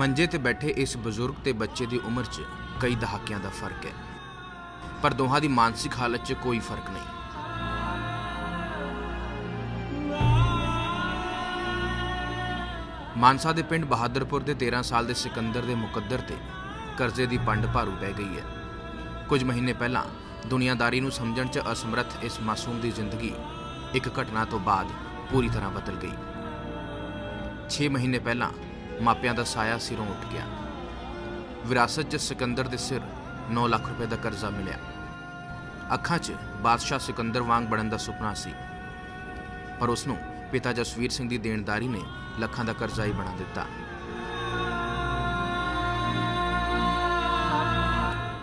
ਮੰਜੇ ਤੇ ਬੈਠੇ ਇਸ ਬਜ਼ੁਰਗ ਤੇ ਬੱਚੇ ਦੀ ਉਮਰ 'ਚ ਕਈ ਦਹਾਕਿਆਂ ਦਾ ਫ਼ਰਕ ਹੈ। ਪਰ ਦੋਹਾਂ ਦੀ ਮਾਨਸਿਕ ਹਾਲਤ 'ਚ ਕੋਈ ਫ਼ਰਕ ਨਹੀਂ। ਮਾਨਸਾ ਦੇ ਪਿੰਡ ਬਹਾਦਰਪੁਰ ਦੇ 13 ਸਾਲ ਦੇ ਸਿਕੰਦਰ ਦੇ ਮੁਕੱਦਰ ਤੇ ਕਰਜ਼ੇ ਦੀ ਪੰਡ ਭਾਰੂ ਪੈ ਗਈ ਹੈ। ਕੁਝ ਮਹੀਨੇ ਪਹਿਲਾਂ ਦੁਨੀਆਦਾਰੀ ਨੂੰ ਸਮਝਣ 'ਚ ਅਸਮਰੱਥ ਇਸ ਮਾਸੂਮ ਦੀ ਜ਼ਿੰਦਗੀ ਇੱਕ ਘਟਨਾ ਤੋਂ ਬਾਅਦ ਪੂਰੀ ਤਰ੍ਹਾਂ ਬਦਲ ਗਈ। 6 ਮਹੀਨੇ ਪਹਿਲਾਂ ਮਾਪਿਆਂ ਦਾ ਸਾਇਆ ਸਿਰੋਂ ਉੱਠ ਗਿਆ। ਵਿਰਾਸਤ 'ਚ ਸਿਕੰਦਰ ਦੇ ਸਿਰ 9 ਲੱਖ ਰੁਪਏ ਦਾ ਕਰਜ਼ਾ ਮਿਲਿਆ। ਅੱਖਾਂ 'ਚ ਬਾਦਸ਼ਾਹ ਸਿਕੰਦਰ ਵਾਂਗ ਬਣਨ ਦਾ ਸੁਪਨਾ ਸੀ। ਪਰ ਉਸ ਨੂੰ ਪਿਤਾ ਜਸਵੀਰ ਸਿੰਘ ਦੀ ਦੇਣਦਾਰੀ ਨੇ ਲੱਖਾਂ ਦਾ ਕਰਜ਼ਾ ਹੀ ਬਣਾ ਦਿੱਤਾ।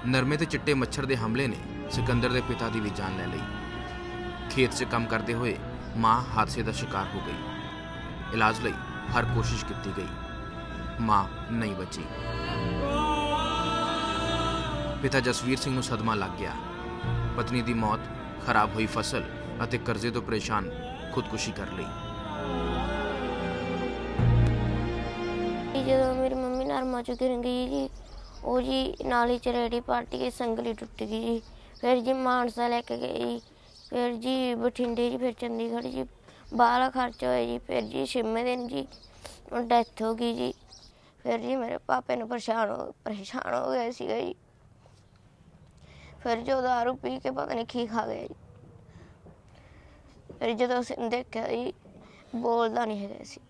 ਨਰਮੇ ਤੇ ਚਿੱਟੇ ਮੱਛਰ ਦੇ ਹਮਲੇ ਨੇ ਸਿਕੰਦਰ ਦੇ ਪਿਤਾ ਦੀ ਵੀ ਜਾਨ ਲੈ ਲਈ। ਖੇਤ 'ਚ ਕੰਮ ਕਰਦੇ ਹੋਏ ਮਾਂ ਹਾਦਸੇ ਦਾ ਸ਼ਿਕਾਰ ਹੋ ਗਈ। ਇਲਾਜ ਲਈ ਹਰ ਕੋਸ਼ਿਸ਼ ਕੀਤੀ ਗਈ। ਮਾਂ ਨਹੀਂ ਬਚੀ। ਪਿਤਾ ਜਸਵੀਰ ਸਿੰਘ ਨੂੰ ਸਦਮਾ ਲੱਗ ਗਿਆ। ਪਤਨੀ ਦੀ ਮੌਤ, ਖਰਾਬ ਹੋਈ ਫਸਲ ਅਤੇ ਕਰਜ਼ੇ ਤੋਂ ਪਰੇਸ਼ਾਨ ਖੁਦਕੁਸ਼ੀ ਕਰ ਲਈ। ਜਦੋਂ ਮੇਰੀ ਮੰਮੀ ਨਰਮਾ ਚੁਗਣ ਗਈ ਜੀ, ਉਹ ਜੀ ਨਾਲੀ ਚ ਰੇੜੀ ਪਾਰਟੀ ਕੇ ਸੰਗਲੀ ਟੁੱਟ ਗਈ ਜੀ। ਫਿਰ ਜੀ ਮਾਨਸਾ ਲੈ ਕੇ ਗਏ ਜੀ। ਫਿਰ ਜੀ ਬਠਿੰਡੇ ਜੀ, ਫਿਰ ਚੰਡੀਗੜ੍ਹ ਜੀ। ਬਾਹਲਾ ਖਰਚ ਹੋਇਆ ਜੀ। ਫਿਰ ਜੀ ਛੇਵੇਂ ਦਿਨ ਜੀ ਡੈਥ ਹੋ ਗਈ ਜੀ। ਫਿਰ ਜੀ ਮੇਰੇ ਪਾਪੇ ਨੂੰ ਪਰੇਸ਼ਾਨ ਹੋ ਪਰੇਸ਼ਾਨ ਹੋ ਗਏ ਸੀਗਾ ਜੀ। ਫਿਰ ਜੋ ਦਾਰੂ ਪੀ ਕੇ ਪਤਾ ਨਹੀਂ ਕੀ ਖਾ ਗਿਆ ਜੀ। ਫਿਰ ਜਦੋਂ ਅਸੀਂ ਦੇਖਿਆ ਜੀ, ਬੋਲਦਾ ਨਹੀਂ ਹੈਗਾ ਸੀ।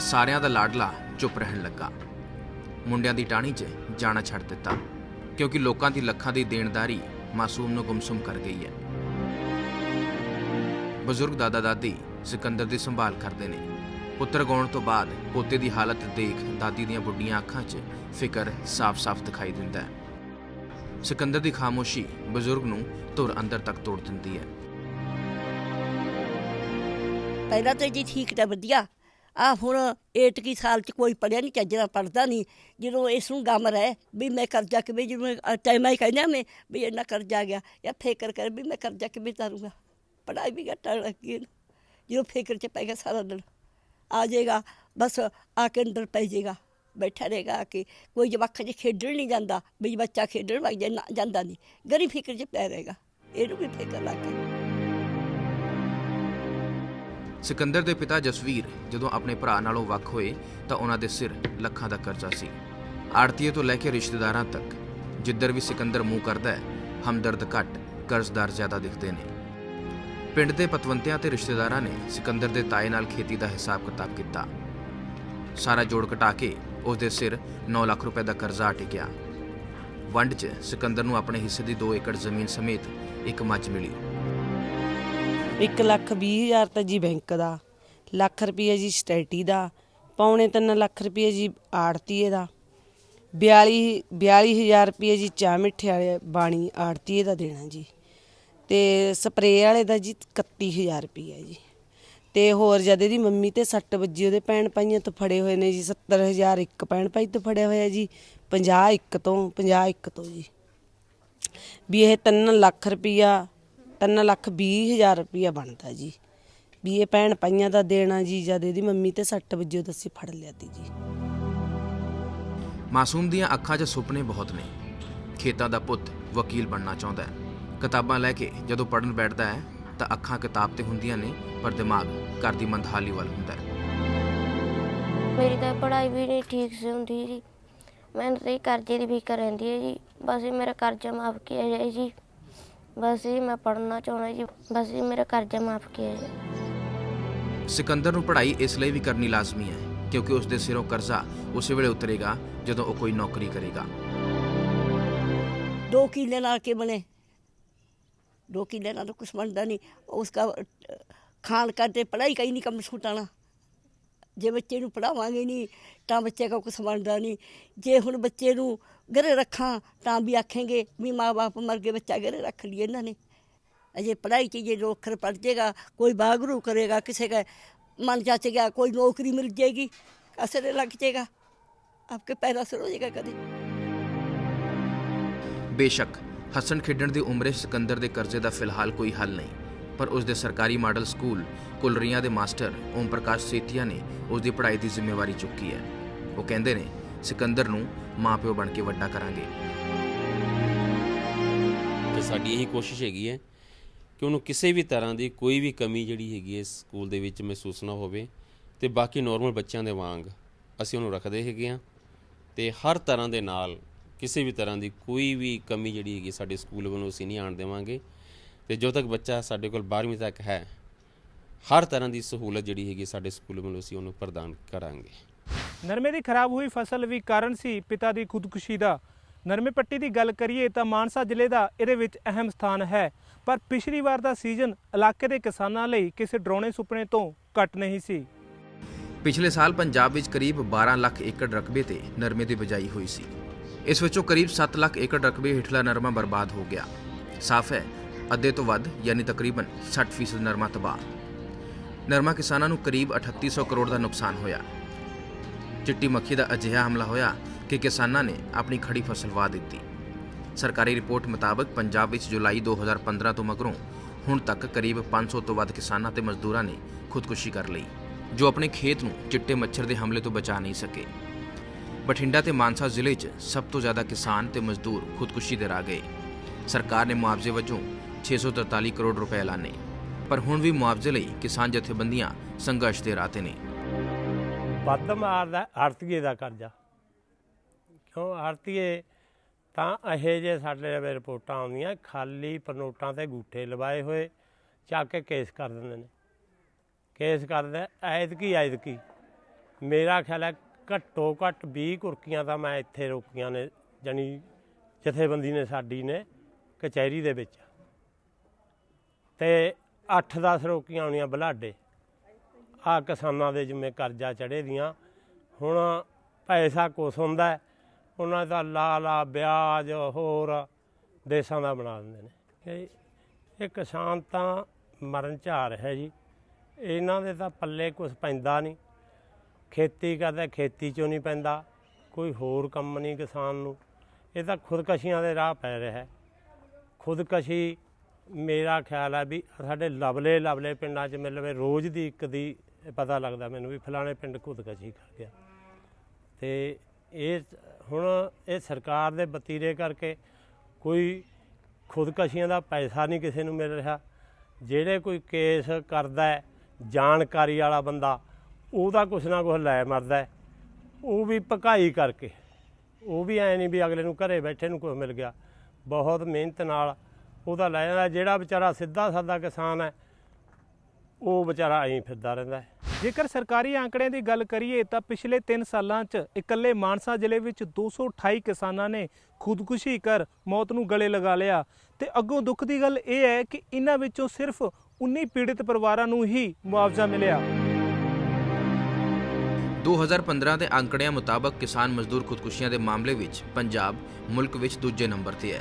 ਸਾਰਿਆਂ ਦਾ ਲਾਡਲਾ ਚੁੱਪ ਰਹਿਣ ਲੱਗਾ। ਮੁੰਡਿਆਂ ਦੀ ਟਾਣੀ 'ਚ ਜਾਣਾ ਛੱਡ ਦਿੱਤਾ, ਕਿਉਂਕਿ ਲੋਕਾਂ ਦੀ ਲੱਖਾਂ ਦੀ ਦੇਣਦਾਰੀ ਮਾਸੂਮ ਨੂੰ ਗੁੰਮਸੁਮ ਕਰ ਗਈ ਹੈ। ਬਜ਼ੁਰਗ ਦਾਦਾ ਦਾਦੀ ਸਿਕੰਦਰ ਦੀ ਸੰਭਾਲ ਕਰਦੇ ਨੇ। ਪੁੱਤਰ ਗਾਉਣ ਤੋਂ ਬਾਅਦ ਪੋਤੇ ਦੀ ਹਾਲਤ ਦੇਖ ਦਾਦੀ ਦੀਆਂ ਬੁੱਢੀਆਂ ਅੱਖਾਂ 'ਚ ਫਿਕਰ ਸਾਫ਼-ਸਾਫ਼ ਦਿਖਾਈ ਦਿੰਦਾ ਹੈ। ਸਿਕੰਦਰ ਦੀ ਖਾਮੋਸ਼ੀ ਬਜ਼ੁਰਗ ਨੂੰ ਧੁਰ ਅੰਦਰ ਤੱਕ ਤੋੜ ਦਿੰਦੀ ਹੈ। ਪਹਿਲਾਂ ਤਾਂ ਜੀ ਠੀਕ ਤਾਂ ਵਧੀਆ। ਆ ਹੁਣ ਏਟਕੀ ਸਾਲ ਚ ਕੋਈ ਪੜਿਆ ਨਹੀਂ ਚੱਜਣਾ ਪੜਦਾ ਨਹੀਂ। ਜਦੋਂ ਇਸ ਨੂੰ ਗਮ ਰਹਿ ਵੀ ਮੈਂ ਕਰਜ਼ਾ ਕਿਵੇਂ ਜਿਵੇਂ ਟਾਈਮ ਹੀ ਕਹਿੰਦਾ ਮੈਂ, ਵੀ ਇੰਨਾ ਕਰਜ਼ਾ ਗਿਆ। ਜਾਂ ਫੇਕਰ ਕਰ ਵੀ ਮੈਂ ਕਰਜ਼ਾ ਕਿਵੇਂ ਤਾਰੂੰਗਾ ਪੜਾਈ ਵੀ ਘਟਣ ਲੱਗੀ ਹੈ ਨਾ। ਜਦੋਂ ਫਿਕਰ ਚ ਪੈ ਗਿਆ ਸਾਰਾ ਦਿਨ, ਆ ਜਾਏਗਾ, ਬਸ ਆ ਕੇ ਅੰਦਰ ਪੈ ਜਾਏਗਾ, ਬੈਠਾ ਰਹੇਗਾ ਆ ਕੇ। ਕੋਈ ਜਵਾਕਾਂ 'ਚ ਖੇਡਣ ਨਹੀਂ ਜਾਂਦਾ, ਵੀ ਬੱਚਾ ਖੇਡਣ ਵਗ ਜਾ ਜਾਂਦਾ ਨਹੀਂ। ਗਰੀ ਫਿਕਰ 'ਚ ਪੈ ਰਹੇਗਾ, ਇਹਨੂੰ ਵੀ ਫਿਕਰ ਲੱਗ ਗਈ ਸਿਕੰਦਰ ਦੇ ਪਿਤਾ ਜਸਵੀਰ, ਜਦੋਂ ਆਪਣੇ ਭਰਾ ਨਾਲੋਂ ਵੱਖ ਹੋਏ, ਤਾਂ ਉਹਨਾਂ ਦੇ ਸਿਰ ਲੱਖਾਂ ਦਾ ਕਰਜ਼ਾ ਸੀ। ਆੜਤੀਏ ਤੋਂ ਲੈ ਕੇ ਰਿਸ਼ਤੇਦਾਰਾਂ ਤੱਕ, ਜਿੱਧਰ ਵੀ ਸਿਕੰਦਰ ਮੂੰਹ ਕਰਦਾ ਹੈ, ਹਮਦਰਦ ਘੱਟ, ਕਰਜ਼ਦਾਰ ਜ਼ਿਆਦਾ ਦਿਖਦੇ ਨੇ। ਪਿੰਡ ਦੇ ਪਤਵੰਤਿਆਂ ਤੇ ਰਿਸ਼ਤੇਦਾਰਾਂ ਨੇ ਸਿਕੰਦਰ ਦੇ ਤਾਏ ਨਾਲ ਖੇਤੀ ਦਾ ਹਿਸਾਬ ਕਿਤਾਬ ਕੀਤਾ। ਸਾਰਾ ਜੋੜ ਘਟਾ ਕੇ ਉਸ ਦੇ ਸਿਰ 9 ਲੱਖ ਰੁਪਏ ਦਾ ਕਰਜ਼ਾ ਟਿਕਿਆ ਵੰਡ 'ਚ ਸਿਕੰਦਰ ਨੂੰ ਆਪਣੇ ਹਿੱਸੇ ਦੀ 2 ਏਕੜ ਜ਼ਮੀਨ ਸਮੇਤ ਇੱਕ ਮੱਝ ਮਿਲੀ। ਇੱਕ ਲੱਖ ਵੀਹ ਹਜ਼ਾਰ ਤਾਂ ਜੀ ਬੈਂਕ ਦਾ, ਲੱਖ ਰੁਪਏ ਜੀ ਸਟੈਟੀ ਦਾ, ਪੌਣੇ ਤਿੰਨ ਲੱਖ ਰੁਪਏ ਜੀ ਆੜਤੀਏ ਦਾ 42 42000 ਰੁਪਏ ਜੀ ਚਾਹ ਮਿੱਠੇ ਵਾਲੇ ਬਾਣੀ ਆੜਤੀਏ ਦਾ ਦੇਣਾ ਜੀ। ਤੇ ਸਪਰੇਅ ਵਾਲੇ ਦਾ ਜੀ 31000 ਰੁਪਏ ਜੀ। ਤੇ ਹੋਰ ਜਦ ਇਹਦੀ ਮੰਮੀ ਤੇ ਸੱਟ ਵੱਜੀ, ਉਹਦੇ ਭੈਣ ਭਾਈਆਂ ਤੋਂ ਫੜੇ ਹੋਏ ਨੇ ਜੀ, ਸੱਤਰ ਹਜ਼ਾਰ ਇੱਕ ਭੈਣ ਭਾਈ ਤੋਂ ਫੜਿਆ ਹੋਇਆ ਜੀ 50 ਇੱਕ ਤੋਂ 50 ਇੱਕ ਤੋਂ ਜੀ। ਵੀ ਇਹ 3 ਲੱਖ ਰੁਪਈਆ 3 ਲੱਖ 20 ਹਜ਼ਾਰ ਰੁਪਈਆ ਬਣਦਾ ਜੀ। ਵੀ ਇਹ ਭੈਣ ਭਾਈਆਂ ਦਾ ਦੇਣਾ ਜੀ, ਜਦ ਇਹਦੀ ਮੰਮੀ ਤੇ ਸੱਟ ਵੱਜੋ ਤਾਂ ਅਸੀਂ ਫੜ ਲਿਆ ਤੀ ਜੀ। ਮਾਸੂਮ ਦੀਆਂ ਅੱਖਾਂ 'ਚ ਸੁਪਨੇ ਬਹੁਤ ਨੇ। ਖੇਤਾਂ ਦਾ ਪੁੱਤ ਵਕੀਲ ਬਣਨਾ ਚਾਹੁੰਦਾ ਹੈ। ਕਿਤਾਬਾਂ ਲੈ ਕੇ ਜਦੋਂ ਪੜਨ ਬੈਠਦਾ ਹੈ ਤਾਂ ਅੱਖਾਂ ਕਿਤਾਬ ਤੇ ਹੁੰਦੀਆਂ ਨੇ ਪਰ ਦਿਮਾਗ ਘਰ ਦੀ ਮੰਦਹਾਲੀ ਵੱਲ ਹੁੰਦਾ ਹੈ। ਮੇਰੀ ਤਾਂ ਪੜ੍ਹਾਈ ਵੀ ਨਹੀਂ ਠੀਕ ਸੇ ਹੁੰਦੀ ਜੀ। ਮੈਨੂੰ ਤੇ ਕਰਜ਼ੇ ਦੀ ਫਿਕਰ ਰਹਿੰਦੀ ਹੈ ਜੀ। ਬਸ ਇਹ ਮੇਰਾ ਕਰਜ਼ਾ ਮਾਫ ਕੀਤਾ ਜਾਏ ਜੀ। ਬਸ ਇਹ ਮੈਂ ਪੜ੍ਹਨਾ ਚਾਹੁੰਦਾ ਜੀ। ਬਸ ਇਹ ਮੇਰਾ ਕਰਜ਼ਾ ਮਾਫ ਕੀਤਾ ਜਾਏ। ਸਿਕੰਦਰ ਨੂੰ ਪੜ੍ਹਾਈ ਇਸ ਲਈ ਵੀ ਕਰਨੀ ਲਾਜ਼ਮੀ ਹੈ ਕਿਉਂਕਿ ਉਸ ਦੇ ਸਿਰੋਂ ਕਰਜ਼ਾ ਉਸੇ ਵੇਲੇ ਉਤਰੇਗਾ ਜਦੋਂ ਉਹ ਕੋਈ ਨੌਕਰੀ ਕਰੇਗਾ। ਦੋ ਕਿੱਲੇ ਲਾ ਕੇ ਬਣੇ। दो किले ना ਕੁਛ कुछ ਨਹੀਂ। ਉਸ उसका ਖਾਣ करते पढ़ाई ਕਈ ਨਹੀਂ ਕੰਮ कम ਜੇ ਬੱਚੇ ਨੂੰ ਪੜਾਵਾਂਗੇ ਨਹੀਂ, ਤਾਂ ਬੱਚੇ ਦਾ ਕੁਛ ਬਣਦਾ ਨਹੀਂ। ਜੇ ਹੁਣ ਬੱਚੇ ਨੂੰ ਗਰੇ ਰੱਖਾਂ, ਤਾਂ ਵੀ ਆਖੇਗੇ ਵੀ ਮਾਂ ਬਾਪ ਮਰ ਗਏ, ਬੱਚਾ ਗਰੇ ਰੱਖ ਲਈ ਇਹਨਾਂ ਨੇ। ਅਜੇ ਪੜਾਈ ਚ ਜੇ ਲੋਖਰ ਪੜ ਜੇਗਾ, ਕੋਈ ਬਾਗਰੂ ਕਰੇਗਾ ਕਿਸੇ ਦਾ ਮਨ ਜਾਚ ਗਿਆ, ਕੋਈ ਨੌਕਰੀ ਮਿਲ ਜੇਗੀ, ਅਸਰ ਲੱਗ ਜੇਗਾ। ਆਪਕੇ ਪੈਰਾ ਸਰ ਹੋ ਜਾਏਗਾ ਕਦੇ। ਬੇਸ਼ੱਕ। ਹੱਸਣ ਖੇਡਣ ਦੀ ਉਮਰੇ ਸਿਕੰਦਰ ਦੇ ਕਰਜ਼ੇ ਦਾ ਫਿਲਹਾਲ ਕੋਈ ਹੱਲ ਨਹੀਂ, ਪਰ ਉਸ ਦੇ ਸਰਕਾਰੀ ਮਾਡਲ ਸਕੂਲ ਕੁਲਰੀਆਂ ਦੇ ਮਾਸਟਰ ਓਮ ਪ੍ਰਕਾਸ਼ ਸੇਤੀਆ ਨੇ ਉਸ ਦੀ ਪੜ੍ਹਾਈ ਦੀ ਜ਼ਿੰਮੇਵਾਰੀ ਚੁੱਕੀ ਹੈ। ਉਹ ਕਹਿੰਦੇ ਨੇ, ਸਿਕੰਦਰ ਨੂੰ ਮਾਪਿਓ ਬਣ ਕੇ ਵੱਡਾ ਕਰਾਂਗੇ। ਤੇ ਸਾਡੀ ਇਹੀ ਕੋਸ਼ਿਸ਼ ਹੈਗੀ ਹੈ ਕਿ ਉਹਨੂੰ ਕਿਸੇ ਵੀ ਤਰ੍ਹਾਂ ਦੀ ਕੋਈ ਵੀ ਕਮੀ ਜਿਹੜੀ ਹੈਗੀ ਹੈ ਸਕੂਲ ਦੇ ਵਿੱਚ ਮਹਿਸੂਸ ਨਾ ਹੋਵੇ ਤੇ ਬਾਕੀ ਨਾਰਮਲ ਬੱਚਿਆਂ ਦੇ ਵਾਂਗ ਅਸੀਂ ਉਹਨੂੰ ਰੱਖਦੇ ਹੈਗੇ ਆ ਤੇ ਹਰ ਤਰ੍ਹਾਂ ਦੇ ਨਾਲ ਕਿਸੇ ਵੀ ਤਰ੍ਹਾਂ ਦੀ ਕੋਈ ਵੀ ਕਮੀ ਜਿਹੜੀ ਹੈਗੀ ਸਾਡੇ ਸਕੂਲ ਵੱਲੋਂ ਅਸੀਂ ਨਹੀਂ ਆਣ ਦੇਵਾਂਗੇ। ਤੇ ਜਦੋਂ ਤੱਕ ਬੱਚਾ ਸਾਡੇ ਕੋਲ 12ਵੀਂ ਤੱਕ ਹੈ ਹਰ ਤਰ੍ਹਾਂ ਦੀ ਸਹੂਲਤ ਜਿਹੜੀ ਹੈਗੀ ਸਾਡੇ ਸਕੂਲ ਵੱਲੋਂ ਅਸੀਂ ਉਹਨੂੰ ਪ੍ਰਦਾਨ ਕਰਾਂਗੇ। ਨਰਮੇ ਦੀ ਖਰਾਬ ਹੋਈ ਫਸਲ ਵੀ ਕਾਰਨ ਸੀ ਪਿਤਾ ਦੀ ਖੁਦਕੁਸ਼ੀ ਦਾ। ਨਰਮੇ ਪੱਟੀ ਦੀ ਗੱਲ ਕਰੀਏ ਤਾਂ ਮਾਨਸਾ ਜ਼ਿਲ੍ਹੇ ਦਾ ਇਹਦੇ ਵਿੱਚ ਅਹਿਮ ਸਥਾਨ ਹੈ ਪਰ ਪਿਛਲੀ ਵਾਰ ਦਾ ਸੀਜ਼ਨ ਇਲਾਕੇ ਦੇ ਕਿਸਾਨਾਂ ਲਈ ਕਿਸੇ ਡਰਾਉਣੇ ਸੁਪਨੇ ਤੋਂ ਘੱਟ ਨਹੀਂ ਸੀ। ਪਿਛਲੇ ਸਾਲ ਪੰਜਾਬ ਵਿੱਚ ਕਰੀਬ 12 ਲੱਖ ਏਕੜ ਰਕਬੇ ਤੇ ਨਰਮੇ ਦੀ ਬਿਜਾਈ ਹੋਈ ਸੀ। ਇਸ ਵਿੱਚੋਂ ਕਰੀਬ 7 ਲੱਖ ਏਕੜ ਰਕਬੇ ਹੇਠਲਾ ਨਰਮਾ ਬਰਬਾਦ ਹੋ ਗਿਆ। ਸਾਫ਼ ਹੈ, ਅੱਧੇ ਤੋਂ ਵੱਧ, ਯਾਨੀ ਤਕਰੀਬਨ 60% ਨਰਮਾ ਤਬਾਹ। ਨਰਮਾ ਕਿਸਾਨਾਂ ਨੂੰ ਕਰੀਬ 3800 ਕਰੋੜ ਦਾ ਨੁਕਸਾਨ ਹੋਇਆ। ਚਿੱਟੀ ਮੱਖੀ ਦਾ ਅਜਿਹਾ ਹਮਲਾ ਹੋਇਆ ਕਿ ਕਿਸਾਨਾਂ ਨੇ ਆਪਣੀ ਖੜੀ ਫਸਲ ਵਾਹ ਦਿੱਤੀ। ਸਰਕਾਰੀ ਰਿਪੋਰਟ ਮੁਤਾਬਕ ਪੰਜਾਬ ਵਿੱਚ ਜੁਲਾਈ 2015 ਤੋਂ ਮਗਰੋਂ ਹੁਣ ਤੱਕ ਕਰੀਬ 500 ਤੋਂ ਵੱਧ ਕਿਸਾਨਾਂ ਤੇ ਮਜ਼ਦੂਰਾਂ ਨੇ ਖੁਦਕੁਸ਼ੀ ਕਰ ਲਈ, ਜੋ ਆਪਣੇ ਖੇਤ ਨੂੰ ਚਿੱਟੇ ਮੱਛਰ ਦੇ ਹਮਲੇ ਤੋਂ ਬਚਾ ਨਹੀਂ ਸਕੇ। ਬਠਿੰਡਾ ਤੇ ਮਾਨਸਾ ਜ਼ਿਲ੍ਹੇ 'ਚ ਸਭ ਤੋਂ ਜ਼ਿਆਦਾ ਕਿਸਾਨ ਤੇ ਮਜ਼ਦੂਰ ਖੁਦਕੁਸ਼ੀ ਦੇ ਰਾਹ ਗਏ। ਸਰਕਾਰ ਨੇ ਮੁਆਵਜ਼ੇ ਵਜੋਂ 643 ਕਰੋੜ ਰੁਪਏ ਐਲਾਨੇ, ਪਰ ਹੁਣ ਵੀ ਮੁਆਵਜ਼ੇ ਲਈ ਕਿਸਾਨ ਜਥੇਬੰਦੀਆਂ ਸੰਘਰਸ਼ ਦੇ ਰਾਹ ਤੇ ਨੇ। ਵੱਧ ਮਾਰਦਾ ਆੜਤੀਏ ਦਾ ਕਰਜ਼ਾ। ਕਿਉਂ ਆੜਤੀਏ? ਤਾਂ ਇਹ ਜੇ ਸਾਡੇ ਲਵੇ ਰਿਪੋਰਟਾਂ ਆਉਂਦੀਆਂ, ਖਾਲੀ ਪਨੋਟਾਂ ਤੇ ਗੂਠੇ ਲਵਾਏ ਹੋਏ, ਚੱਕ ਕੇ ਕੇਸ ਕਰ ਦਿੰਦੇ ਨੇ। ਕੇਸ ਕਰਦੇ ਐਤਕੀ ਐਤਕੀ। ਮੇਰਾ ਖਿਆਲ ਹੈ ਘੱਟੋ ਘੱਟ 20 ਕੁਰਕੀਆਂ ਤਾਂ ਮੈਂ ਇੱਥੇ ਰੋਕੀਆਂ ਨੇ, ਜਾਣੀ ਜਥੇਬੰਦੀ ਨੇ ਸਾਡੀ ਨੇ ਕਚਹਿਰੀ ਦੇ ਵਿੱਚ। ਤੇ 8-10 ਰੋਕੀਆਂ ਆਉਣੀਆਂ ਬਲਾਡੇ। ਆ ਕਿਸਾਨਾਂ ਦੇ ਜਿਵੇਂ ਕਰਜ਼ਾ ਚੜੇ ਦੀਆਂ। ਹੁਣ ਪੈਸਾ ਕੁਛ ਹੁੰਦਾ ਉਹਨਾਂ ਦਾ ਲਾ ਲਾ ਵਿਆਜ, ਹੋਰ ਦੇਸਾਂ ਦਾ ਬਣਾ ਦਿੰਦੇ ਨੇ। ਇਹ ਕਿਸਾਨ ਤਾਂ ਮਰਨ ਝਾ ਰਿਹਾ ਜੀ। ਇਹਨਾਂ ਦੇ ਤਾਂ ਪੱਲੇ ਕੁਛ ਪੈਂਦਾ ਨਹੀਂ। ਖੇਤੀ ਕਰਦਾ, ਖੇਤੀ ਚੋਂ ਨਹੀਂ ਪੈਂਦਾ। ਕੋਈ ਹੋਰ ਕੰਮ ਨਹੀਂ ਕਿਸਾਨ ਨੂੰ। ਇਹ ਤਾਂ ਖੁਦਕਸ਼ੀਆਂ ਦੇ ਰਾਹ ਪੈ ਰਿਹਾ ਹੈ। ਖੁਦਕਸ਼ੀ ਮੇਰਾ ਖਿਆਲ ਹੈ ਵੀ ਸਾਡੇ ਲਵਲੇ ਲਵਲੇ ਪਿੰਡਾਂ 'ਚ ਮਿਲਵੇ ਰੋਜ਼ ਦੀ ਇੱਕ ਦੀ ਪਤਾ ਲੱਗਦਾ ਮੈਨੂੰ ਵੀ ਫਲਾਣੇ ਪਿੰਡ ਖੁਦਕਸ਼ੀ ਕਰ ਗਿਆ। ਤੇ ਇਹ ਹੁਣ ਇਹ ਸਰਕਾਰ ਦੇ ਬਤੀਰੇ ਕਰਕੇ ਕੋਈ ਖੁਦਕਸ਼ੀਆਂ ਦਾ ਪੈਸਾ ਨਹੀਂ ਕਿਸੇ ਨੂੰ ਮਿਲ ਰਿਹਾ। ਜਿਹੜੇ ਕੋਈ ਕੇਸ ਕਰਦਾ ਜਾਣਕਾਰੀ ਵਾਲਾ ਬੰਦਾ ਉਹਦਾ ਕੁਛ ਨਾ ਕੁਛ ਲੈ ਮਰਦਾ ਉਹ ਵੀ ਭਕਾਈ ਕਰਕੇ। ਉਹ ਵੀ ਐ ਨਹੀਂ ਵੀ ਅਗਲੇ ਨੂੰ ਘਰੇ ਬੈਠੇ ਨੂੰ ਕੁਛ ਮਿਲ ਗਿਆ। ਬਹੁਤ ਮਿਹਨਤ ਨਾਲ ਉਹਦਾ ਲੈ ਜਾਂਦਾ। ਜਿਹੜਾ ਵਿਚਾਰਾ ਸਿੱਧਾ ਸਾਦਾ ਕਿਸਾਨ ਹੈ, ਉਹ ਵਿਚਾਰਾ ਐਂ ਫਿਰਦਾ ਰਹਿੰਦਾ ਹੈ। ਜੇਕਰ ਸਰਕਾਰੀ ਆંકੜਿਆਂ ਦੀ ਗੱਲ ਕਰੀਏ ਤਾਂ ਪਿਛਲੇ 3 ਸਾਲਾਂ 'ਚ ਇਕੱਲੇ ਮਾਨਸਾ ਜ਼ਿਲ੍ਹੇ ਵਿੱਚ 228 ਕਿਸਾਨਾਂ ਨੇ ਖੁਦਕੁਸ਼ੀ ਕਰ ਮੌਤ ਨੂੰ ਗਲੇ ਲਗਾ ਲਿਆ। ਤੇ ਅੱਗੋਂ ਦੁੱਖ ਦੀ ਗੱਲ ਇਹ ਹੈ ਕਿ ਇਹਨਾਂ ਵਿੱਚੋਂ ਸਿਰਫ 19 ਪੀੜਿਤ ਪਰਿਵਾਰਾਂ ਨੂੰ ਹੀ ਮੁਆਵਜ਼ਾ ਮਿਲਿਆ। 2015 ਦੇ ਅੰਕੜਿਆਂ ਮੁਤਾਬਕ ਕਿਸਾਨ ਮਜ਼ਦੂਰ ਖੁਦਕੁਸ਼ੀਆਂ ਦੇ ਮਾਮਲੇ ਵਿੱਚ ਪੰਜਾਬ ਮੁਲਕ ਵਿੱਚ ਦੂਜੇ ਨੰਬਰ ਤੇ ਹੈ।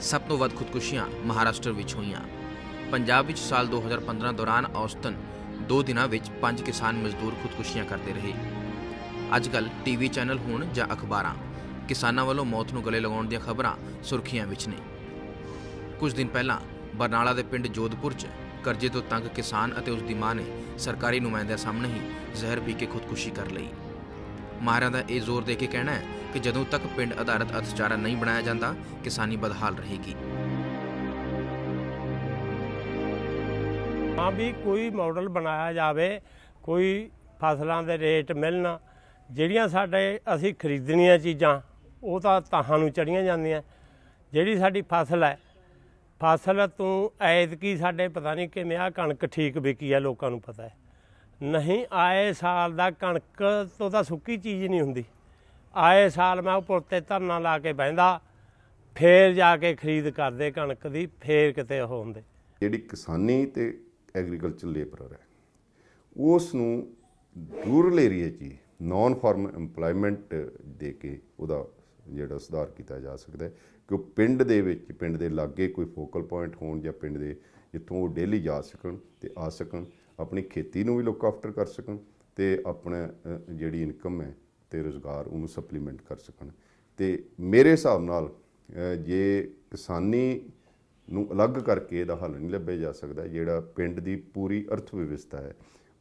ਸਭ ਤੋਂ ਵੱਧ ਖੁਦਕੁਸ਼ੀਆਂ ਮਹਾਰਾਸ਼ਟਰ ਵਿੱਚ ਹੋਈਆਂ। ਪੰਜਾਬ ਵਿੱਚ ਸਾਲ 2015 ਦੌਰਾਨ ਔਸਤਨ 2 ਦਿਨਾਂ ਵਿੱਚ 5 ਕਿਸਾਨ ਮਜ਼ਦੂਰ ਖੁਦਕੁਸ਼ੀਆਂ ਕਰਦੇ ਰਹੇ। ਅੱਜ ਕੱਲ ਟੀਵੀ ਚੈਨਲ ਹੋਣ ਜਾਂ ਅਖਬਾਰਾਂ, ਕਿਸਾਨਾਂ ਵੱਲੋਂ ਮੌਤ ਨੂੰ ਗਲੇ ਲਗਾਉਣ ਦੀਆਂ ਖਬਰਾਂ ਸੁਰਖੀਆਂ ਵਿੱਚ ਨੇ। ਕੁਝ ਦਿਨ ਪਹਿਲਾਂ ਬਰਨਾਲਾ ਦੇ ਪਿੰਡ ਜੋਧਪੁਰ 'ਚ ਕਰਜ਼ੇ ਤੋਂ ਤੰਗ ਕਿਸਾਨ ਅਤੇ ਉਸ ਦੀ ਮਾਂ ਨੇ ਸਰਕਾਰੀ ਨੁਮਾਇੰਦਿਆਂ ਸਾਹਮਣੇ ਹੀ ਜ਼ਹਿਰ ਪੀ ਕੇ ਖੁਦਕੁਸ਼ੀ ਕਰ ਲਈ। ਮਾਹਿਰਾਂ ਦਾ ਇਹ ਜ਼ੋਰ ਦੇ ਕੇ ਕਹਿਣਾ ਹੈ ਕਿ ਜਦੋਂ ਤੱਕ ਪਿੰਡ ਆਧਾਰਿਤ ਅਰਥਚਾਰਾ ਨਹੀਂ ਬਣਾਇਆ ਜਾਂਦਾ, ਕਿਸਾਨੀ ਬਦਹਾਲ ਰਹੇਗੀ। ਹਾਂ ਵੀ ਕੋਈ ਮਾਡਲ ਬਣਾਇਆ ਜਾਵੇ, ਕੋਈ ਫਸਲਾਂ ਦੇ ਰੇਟ ਮਿਲਣ, ਜਿਹੜੀਆਂ ਸਾਡੇ ਅਸੀਂ ਖਰੀਦਣੀਆਂ ਚੀਜ਼ਾਂ, ਉਹ ਤਾਂ ਤਾਹਾਂ ਨੂੰ ਚੜੀਆਂ ਜਾਂਦੀਆਂ। ਜਿਹੜੀ ਸਾਡੀ ਫਸਲ ਹੈ ਫਸਲ ਤੋਂ ਐਤਕੀ ਸਾਡੇ ਪਤਾ ਨਹੀਂ ਕਿਵੇਂ ਆ ਕਣਕ ਠੀਕ ਵਿਕੀ ਆ, ਲੋਕਾਂ ਨੂੰ ਪਤਾ ਹੈ। ਨਹੀਂ, ਆਏ ਸਾਲ ਦਾ ਕਣਕ ਤੋਂ ਤਾਂ ਸੁੱਕੀ ਚੀਜ਼ ਨਹੀਂ ਹੁੰਦੀ। ਆਏ ਸਾਲ ਮੈਂ ਉਹ ਪੁਲ ਤੇ ਧਰਨਾ ਲਾ ਕੇ ਬਹਿੰਦਾ, ਫੇਰ ਜਾ ਕੇ ਖਰੀਦ ਕਰਦੇ ਕਣਕ ਦੀ, ਫੇਰ ਕਿਤੇ ਉਹ ਹੁੰਦੇ। ਜਿਹੜੀ ਕਿਸਾਨੀ ਤੇ ਐਗਰੀਕਲਚਰ ਲੇਬਰਰ ਹੈ ਉਸ ਨੂੰ ਰੂਰਲ ਏਰੀਆ 'ਚ ਹੀ ਨਾਨ ਫਾਰਮ ਏਮਪਲੋਇਮੈਂਟ ਦੇ ਕੇ ਉਹਦਾ ਜਿਹੜਾ ਸੁਧਾਰ ਕੀਤਾ ਜਾ ਸਕਦਾ ਹੈ। ਕਿ ਉਹ ਪਿੰਡ ਦੇ ਵਿੱਚ, ਪਿੰਡ ਦੇ ਲਾਗੇ ਕੋਈ ਫੋਕਲ ਪੁਆਇੰਟ ਹੋਣ ਜਾਂ ਪਿੰਡ ਦੇ ਜਿੱਥੋਂ ਉਹ ਡੇਲੀ ਜਾ ਸਕਣ ਤੇ ਆ ਸਕਣ, ਆਪਣੀ ਖੇਤੀ ਨੂੰ ਵੀ ਲੋਕ ਆਫਟਰ ਕਰ ਸਕਣ ਤੇ ਆਪਣਾ ਜਿਹੜੀ ਇਨਕਮ ਹੈ ਤੇ ਰੋਜ਼ਗਾਰ ਉਹਨੂੰ ਸਪਲੀਮੈਂਟ ਕਰ ਸਕਣ। ਤੇ ਮੇਰੇ ਹਿਸਾਬ ਨਾਲ ਜੇ ਕਿਸਾਨੀ ਨੂੰ ਅਲੱਗ ਕਰਕੇ ਇਹਦਾ ਹੱਲ ਨਹੀਂ ਲੱਭਿਆ ਜਾ ਸਕਦਾ, ਜਿਹੜਾ ਪਿੰਡ ਦੀ ਪੂਰੀ ਅਰਥ ਵਿਵਸਥਾ ਹੈ,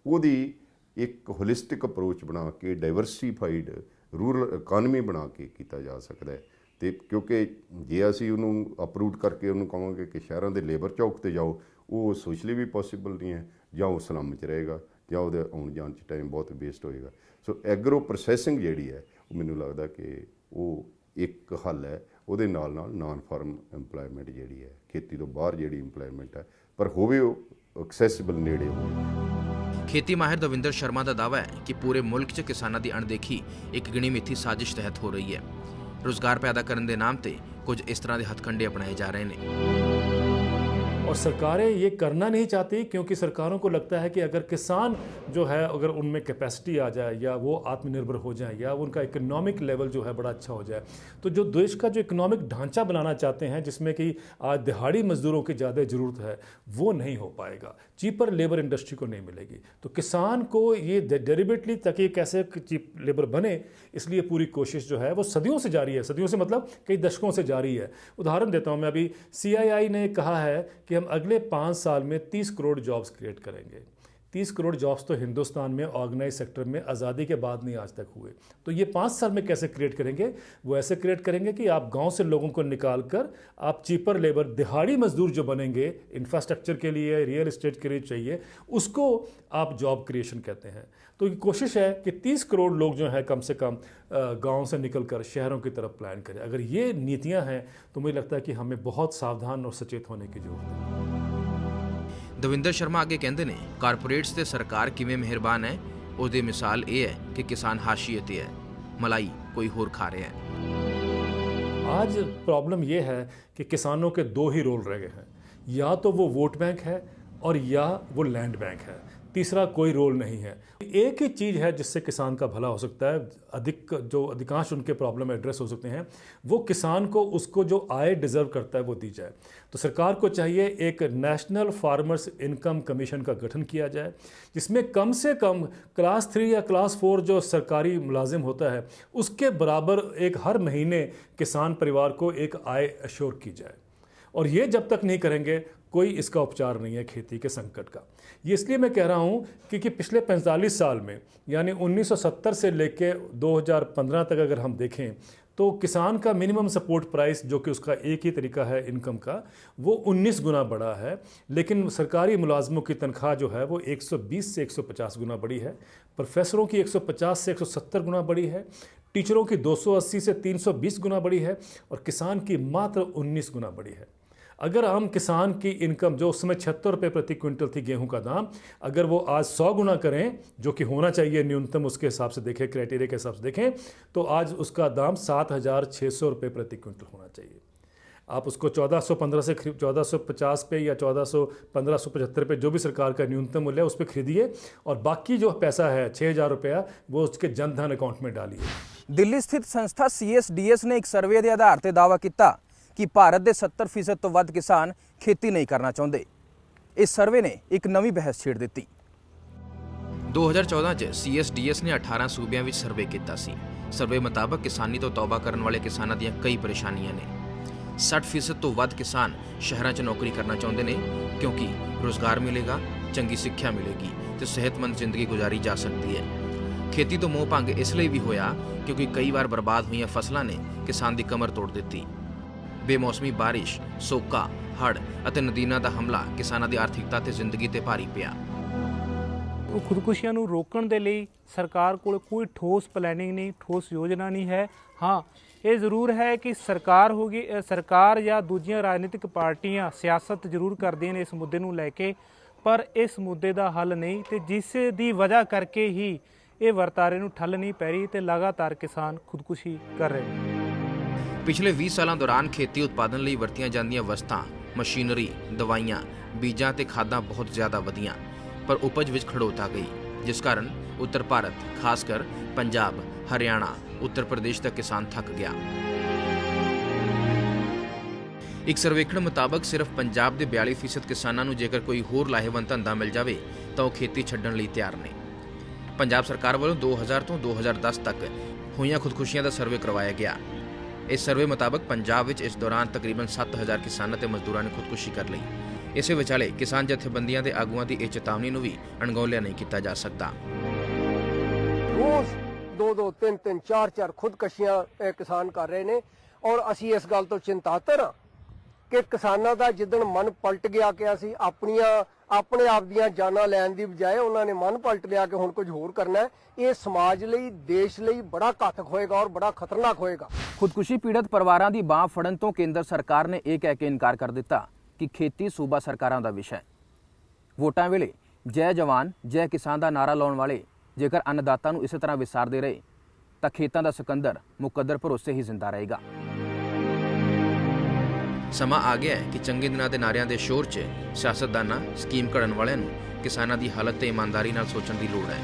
ਉਹਦੀ ਇੱਕ ਹੋਲਿਸਟਿਕ ਅਪਰੋਚ ਬਣਾ ਕੇ ਡਾਈਵਰਸਿਫਾਈਡ ਰੂਰਲ ਇਕਨੋਮੀ ਬਣਾ ਕੇ ਕੀਤਾ ਜਾ ਸਕਦਾ ਹੈ ਤੇ ਕਿਉਂਕਿ ਜੇ ਅਸੀਂ ਉਹਨੂੰ ਅਪਰੂਵ ਕਰਕੇ ਉਹਨੂੰ ਕਹਾਂਗੇ ਕਿ ਸ਼ਹਿਰਾਂ ਦੇ ਲੇਬਰ ਚੌਕ ਤੇ ਜਾਓ, ਉਹ ਸੋਸ਼ਲੀ ਵੀ ਪੋਸੀਬਲ ਨਹੀਂ ਹੈ ਜਾਂ ਉਹ ਸਲਮ 'ਚ ਰਹੇਗਾ ਜਾਂ ਉਹਦੇ ਆਉਣ ਜਾਣ 'ਚ ਟਾਈਮ ਬਹੁਤ ਵੇਸਟ ਹੋਏਗਾ। ਸੋ ਐਗਰੋ ਪ੍ਰੋਸੈਸਿੰਗ ਜਿਹੜੀ ਹੈ, ਉਹ ਮੈਨੂੰ ਲੱਗਦਾ ਕਿ ਉਹ ਇੱਕ ਹੱਲ ਹੈ, ਉਹਦੇ ਨਾਲ ਨਾਲ ਨਾਨ ਫਾਰਮ EMPLOYMENT ਜਿਹੜੀ ਹੈ, ਖੇਤੀ ਤੋਂ ਬਾਹਰ ਜਿਹੜੀ EMPLOYMENT ਹੈ, ਪਰ ਹੋਵੇ ਉਹ ਐਕਸੈਸਿਬਲ ਨੇੜੇ ਹੋਵੇ। ਖੇਤੀ ਮਾਹਿਰ ਦਵਿੰਦਰ ਸ਼ਰਮਾ ਦਾ ਦਾਅਵਾ ਹੈ ਕਿ ਪੂਰੇ ਮੁਲਕ 'ਚ ਕਿਸਾਨਾਂ ਦੀ ਅਣਦੇਖੀ ਇੱਕ ਗਿਣੀ ਮਿੱਥੀ ਸਾਜ਼ਿਸ਼ ਤਹਿਤ ਹੋ ਰਹੀ ਹੈ। ਰੋਜ਼ਗਾਰ ਪੈਦਾ ਕਰਨ ਦੇ ਨਾਮ ਤੇ ਕੁਝ ਇਸ ਤਰ੍ਹਾਂ ਦੇ ਹੱਥਕੰਡੇ ਅਪਣਾਏ ਜਾ ਰਹੇ ਨੇ। और सरकारें ये करना नहीं चाहती क्योंकि सरकारों को लगता है कि अगर किसान जो है, अगर उनमें कैपेसिटी आ जाए या वो आत्मनिर्भर हो जाए या उनका इकोनॉमिक लेवल जो है बड़ा अच्छा हो जाए तो जो देश का जो इकोनॉमिक ढांचा बनाना चाहते हैं, जिसमें कि आज दिहाड़ी मजदूरों की ज़्यादा ज़रूरत है, वो नहीं हो पाएगा। चीपर लेबर इंडस्ट्री को नहीं मिलेगी। तो किसान को ये डेरिवेटली ताकि कैसे चीप लेबर बने, इसलिए पूरी कोशिश जो है वो सदियों से जारी है। सदियों से मतलब कई दशकों से जारी है। उदाहरण देता हूँ मैं अभी CII ने कहा है कि हम अगले पाँच साल में तीस करोड़ जॉब्स क्रिएट करेंगे तीस करोड़ जॉब्स तो हिंदुस्तान में ऑर्गेनाइज सेक्टर में आज़ादी के बाद नहीं आज तक हुए। तो ये पाँच साल में कैसे क्रिएट करेंगे? वो ऐसे क्रिएट करेंगे कि आप गाँव से लोगों को निकाल कर आप चीपर लेबर दिहाड़ी मजदूर जो बनेंगे इंफ्रास्ट्रक्चर के लिए रियल इस्टेट के लिए चाहिए, उसको आप जॉब क्रिएशन कहते हैं। तो ये कोशिश है कि 30 करोड़ लोग जो हैं कम से कम गाँव से निकल कर शहरों की तरफ़ प्लान करें। अगर ये नीतियाँ हैं तो मुझे लगता है कि हमें बहुत सावधान और सचेत होने की ज़रूरत है। ਦਵਿੰਦਰ ਸ਼ਰਮਾ ਅੱਗੇ ਕਹਿੰਦੇ ਨੇ ਕਾਰਪੋਰੇਟਸ ਤੇ ਸਰਕਾਰ ਕਿਵੇਂ ਮਿਹਰਬਾਨ ਹੈ ਉਹਦੀ ਮਿਸਾਲ ਇਹ ਹੈ ਕਿ ਕਿਸਾਨ ਹਾਸ਼ੀਏ ਤੇ ਹੈ ਮਲਾਈ ਕੋਈ ਹੋਰ ਖਾ ਰਿਹਾ ਹੈ आज प्रॉब्लम ये है कि किसानों के दो ही रोल रह गए हैं या तो वो वोट बैंक है और या वो लैंड बैंक है तीसरा कोई रोल नहीं है। एक ही चीज़ है जिससे किसान का भला हो सकता है। अधिक, जो अधिकांश उनके प्रॉब्लम एड्रेस हो सकते हैं, वो किसान को, उसको जो आय डिज़र्व करता है वो दी जाए। तो सरकार को चाहिए एक नेशनल फार्मर्स इनकम कमीशन का गठन किया जाए, जिसमें कम से कम क्लास थ्री या क्लास फोर जो सरकारी मुलाजिम होता है, उसके बराबर एक हर महीने किसान परिवार को एक आय अश्योर की जाए। और ये जब तक नहीं करेंगे, कोई इसका उपचार नहीं है खेती के संकट का। ये इसलिए मैं कह रहा हूँ क्योंकि पिछले 45 साल में, यानी 1970 से लेके 2015 तक अगर हम देखें तो किसान का मिनिमम सपोर्ट प्राइस, जो कि उसका एक ही तरीका है इनकम का, वो 19 गुना बढ़ा है। लेकिन सरकारी मुलाजमों की तनख्वाह जो है, वो 120 से 150 गुना बढ़ी है। प्रोफेसरों की 150 से 170 गुना बढ़ी है। टीचरों की 280 से 320 गुना बढ़ी है। और किसान की मात्र 19 गुना बढ़ी है। अगर हम किसान की इनकम, जो उस समय छहत्तर रुपये प्रति क्विंटल थी गेहूँ का दाम, अगर वो आज सौ गुना करें, जो कि होना चाहिए न्यूनतम उसके हिसाब से देखें, क्राइटेरिया के हिसाब से देखें तो आज उसका दाम सात हज़ार छः सौ रुपये प्रति क्विंटल होना चाहिए। आप उसको 1415 से 1450 पे या 1400 1575 पे, जो भी सरकार का न्यूनतम मूल्य है, उस पर खरीदिए और बाकी जो पैसा है छः हज़ार रुपया, वो उसके जनधन अकाउंट में डालिए। दिल्ली स्थित संस्था सीएसडीएस ने एक सर्वे के आधार से दावा किया। ਕਿ ਭਾਰਤ ਦੇ 70% ਤੋਂ ਵੱਧ ਕਿਸਾਨ ਖੇਤੀ ਨਹੀਂ ਕਰਨਾ ਚਾਹੁੰਦੇ। ਇਸ ਸਰਵੇ ਨੇ ਇੱਕ ਨਵੀਂ ਬਹਿਸ ਛੇੜ ਦਿੱਤੀ। 2014 'ਚ ਸੀਐਸਡੀਐਸ ਨੇ 18 ਸੂਬਿਆਂ ਵਿੱਚ ਸਰਵੇ ਕੀਤਾ ਸੀ। ਸਰਵੇ ਮੁਤਾਬਕ ਕਿਸਾਨੀ ਤੋਂ ਤੌਬਾ ਕਰਨ ਵਾਲੇ ਕਿਸਾਨਾਂ ਦੀਆਂ ਕਈ ਪਰੇਸ਼ਾਨੀਆਂ ਨੇ। 60% ਤੋਂ ਵੱਧ ਕਿਸਾਨ ਸ਼ਹਿਰਾਂ 'ਚ ਨੌਕਰੀ ਕਰਨਾ ਚਾਹੁੰਦੇ ਨੇ, ਕਿਉਂਕਿ ਰੋਜ਼ਗਾਰ ਮਿਲੇਗਾ, ਚੰਗੀ ਸਿੱਖਿਆ ਮਿਲੇਗੀ ਤੇ ਸਿਹਤਮੰਦ ਜ਼ਿੰਦਗੀ ਗੁਜ਼ਾਰੀ ਜਾ ਸਕਦੀ ਹੈ। ਖੇਤੀ ਤੋਂ ਮੋਹ ਭੰਗ ਇਸ ਲਈ ਵੀ ਹੋਇਆ ਕਿਉਂਕਿ ਕਈ ਵਾਰ ਬਰਬਾਦ ਹੋਈਆਂ ਫਸਲਾਂ ਨੇ ਕਿਸਾਨ ਦੀ ਕਮਰ ਤੋੜ ਦਿੱਤੀ। ਬੇਮੌਸਮੀ ਬਾਰਿਸ਼ ਸੋਕਾ ਹੜ੍ਹ ਅਤੇ ਨਦੀਨਾਂ ਦਾ ਹਮਲਾ ਕਿਸਾਨਾਂ ਦੀ ਆਰਥਿਕਤਾ ਤੇ ਜ਼ਿੰਦਗੀ ਤੇ ਭਾਰੀ ਪਿਆ। ਉਹ ਖੁਦਕੁਸ਼ੀਆਂ ਨੂੰ ਰੋਕਣ ਦੇ ਲਈ ਸਰਕਾਰ ਕੋਲ ਕੋਈ ਠੋਸ ਪਲੈਨਿੰਗ ਨਹੀਂ ਠੋਸ ਯੋਜਨਾ ਨਹੀਂ ਹੈ। ਹਾਂ ਇਹ ਜ਼ਰੂਰ ਹੈ ਕਿ ਸਰਕਾਰ ਹੋਗੀ ਅ, ਸਰਕਾਰ ਜਾਂ ਦੂਜੀਆਂ ਰਾਜਨੀਤਿਕ ਪਾਰਟੀਆਂ ਸਿਆਸਤ ਜ਼ਰੂਰ ਕਰਦੀਆਂ ਨੇ ਇਸ ਮੁੱਦੇ ਨੂੰ ਲੈ ਕੇ ਪਰ ਇਸ ਮੁੱਦੇ ਦਾ ਹੱਲ ਨਹੀਂ ਤੇ ਜਿਸ ਦੀ ਵਜ੍ਹਾ ਕਰਕੇ ਹੀ ਇਹ ਵਰਤਾਰੇ ਨੂੰ ਠੱਲ ਨਹੀਂ ਪੈ ਰਹੀ ਤੇ ਲਗਾਤਾਰ ਕਿਸਾਨ ਖੁਦਕੁਸ਼ੀ ਕਰ ਰਹੇ ਨੇ। ਪਿਛਲੇ 20 ਸਾਲਾਂ ਦੌਰਾਨ ਖੇਤੀ ਉਤਪਾਦਨ ਲਈ ਵਰਤੀਆਂ ਜਾਂਦੀਆਂ ਵਸਤਾਂ, ਮਸ਼ੀਨਰੀ, ਦਵਾਈਆਂ, ਬੀਜਾਂ ਤੇ ਖਾਦਾਂ ਬਹੁਤ ਜ਼ਿਆਦਾ ਵਧੀਆਂ, ਪਰ ਉਪਜ ਵਿੱਚ ਖੜੋਤਾ ਗਈ, ਜਿਸ ਕਾਰਨ ਉੱਤਰ ਭਾਰਤ, ਖਾਸ ਕਰ ਪੰਜਾਬ, ਹਰਿਆਣਾ, ਉੱਤਰ ਪ੍ਰਦੇਸ਼ ਦਾ ਕਿਸਾਨ ਥੱਕ ਗਿਆ। ਇੱਕ ਸਰਵੇਖਣ ਮੁਤਾਬਕ ਸਿਰਫ ਪੰਜਾਬ ਦੇ 42% ਕਿਸਾਨਾਂ ਨੂੰ ਜੇਕਰ ਕੋਈ ਹੋਰ ਲਾਹੇਵੰਦ ਧੰਦਾ ਮਿਲ ਜਾਵੇ, ਤਾਂ ਉਹ ਖੇਤੀ ਛੱਡਣ ਲਈ ਤਿਆਰ ਨੇ। ਪੰਜਾਬ ਸਰਕਾਰ ਵੱਲੋਂ 2000 ਤੋਂ 2010 ਤੱਕ ਹੋਈਆਂ ਖੁਦਕੁਸ਼ੀਆਂ ਦਾ ਸਰਵੇ ਕਰਵਾਇਆ ਗਿਆ। ਇਸ ਸਰਵੇ ਮੁਤਾਬਕ ਪੰਜਾਬ ਵਿੱਚ ਇਸ ਦੌਰਾਨ ਤਕਰੀਬਨ 7000 ਕਿਸਾਨਾਂ ਤੇ ਮਜ਼ਦੂਰਾਂ ਨੇ ਖੁਦਕੁਸ਼ੀ ਕਰ ਲਈ। ਇਸੇ ਵਿਚਾਲੇ ਕਿਸਾਨ ਜਥੇਬੰਦੀਆਂ ਦੇ ਆਗੂਆਂ ਦੀ ਇਹ ਚੇਤਾਵਨੀ ਨੂੰ ਵੀ ਅਣਗੌਲਿਆ ਨਹੀਂ ਕੀਤਾ ਜਾ ਸਕਦਾ। ਰੋਜ਼ ਦੋ ਦੋ, ਤਿੰਨ ਤਿੰਨ, ਚਾਰ ਚਾਰ ਖੁਦਕਸ਼ੀਆਂ ਕਿਸਾਨ ਕਰ ਰਹੇ ਨੇ। ਔਰ ਅਸੀਂ ਇਸ ਗੱਲ ਤੋਂ ਚਿੰਤਾਤਰ ਹਾਂ ਕਿ ਕਿਸਾਨਾਂ ਦਾ ਜਿੱਦਣ ਮਨ ਪਲਟ ਗਿਆ ਕਿ ਅਸੀਂ ਆਪਣੀਆਂ ਆਪਣੇ ਆਪ ਦੀਆਂ ਜਾਨਾਂ ਲੈਣ ਦੀ ਬਜਾਏ ਉਹਨਾਂ ਨੇ ਮਨ ਪਲਟ ਲਿਆ ਕਿ ਹੁਣ ਕੁਝ ਹੋਰ ਕਰਨਾ ਇਹ ਸਮਾਜ ਲਈ, ਦੇਸ਼ ਲਈ ਬੜਾ ਘਾਤਕ ਹੋਏਗਾ ਔਰ ਬੜਾ ਖਤਰਨਾਕ ਹੋਏਗਾ। ਖੁਦਕੁਸ਼ੀ ਪੀੜਤ ਪਰਿਵਾਰਾਂ ਦੀ ਬਾਹ ਫੜਨ ਤੋਂ ਕੇਂਦਰ ਸਰਕਾਰ ਨੇ ਇਹ ਕਹਿ ਕੇ ਇਨਕਾਰ ਕਰ ਦਿੱਤਾ ਕਿ ਖੇਤੀ ਸੂਬਾ ਸਰਕਾਰਾਂ ਦਾ ਵਿਸ਼ਾ ਹੈ। ਵੋਟਾਂ ਵੇਲੇ ਜੈ ਜਵਾਨ, ਜੈ ਕਿਸਾਨ ਦਾ ਨਾਰਾ ਲਾਉਣ ਵਾਲੇ ਜੇਕਰ ਅੰਨਦਾਤਾ ਨੂੰ ਇਸੇ ਤਰ੍ਹਾਂ ਵਿਸਾਰਦੇ ਰਹੇ, ਤਾਂ ਖੇਤਾਂ ਦਾ ਸਿਕੰਦਰ ਮੁਕੱਦਰ ਭਰੋਸੇ ਹੀ ਜ਼ਿੰਦਾ ਰਹੇਗਾ। ਸਮਾਂ ਆ ਗਿਆ ਹੈ ਕਿ ਚੰਗੇ ਦਿਨਾਂ ਦੇ ਨਾਰਿਆਂ ਦੇ ਸ਼ੋਰ 'ਚ ਸਿਆਸਤਦਾਨਾਂ ਸਕੀਮ ਘੜਨ ਵਾਲਿਆਂ ਨੂੰ ਕਿਸਾਨਾਂ ਦੀ ਹਾਲਤ ਤੇ ਇਮਾਨਦਾਰੀ ਨਾਲ ਸੋਚਣ ਦੀ ਲੋੜ ਹੈ।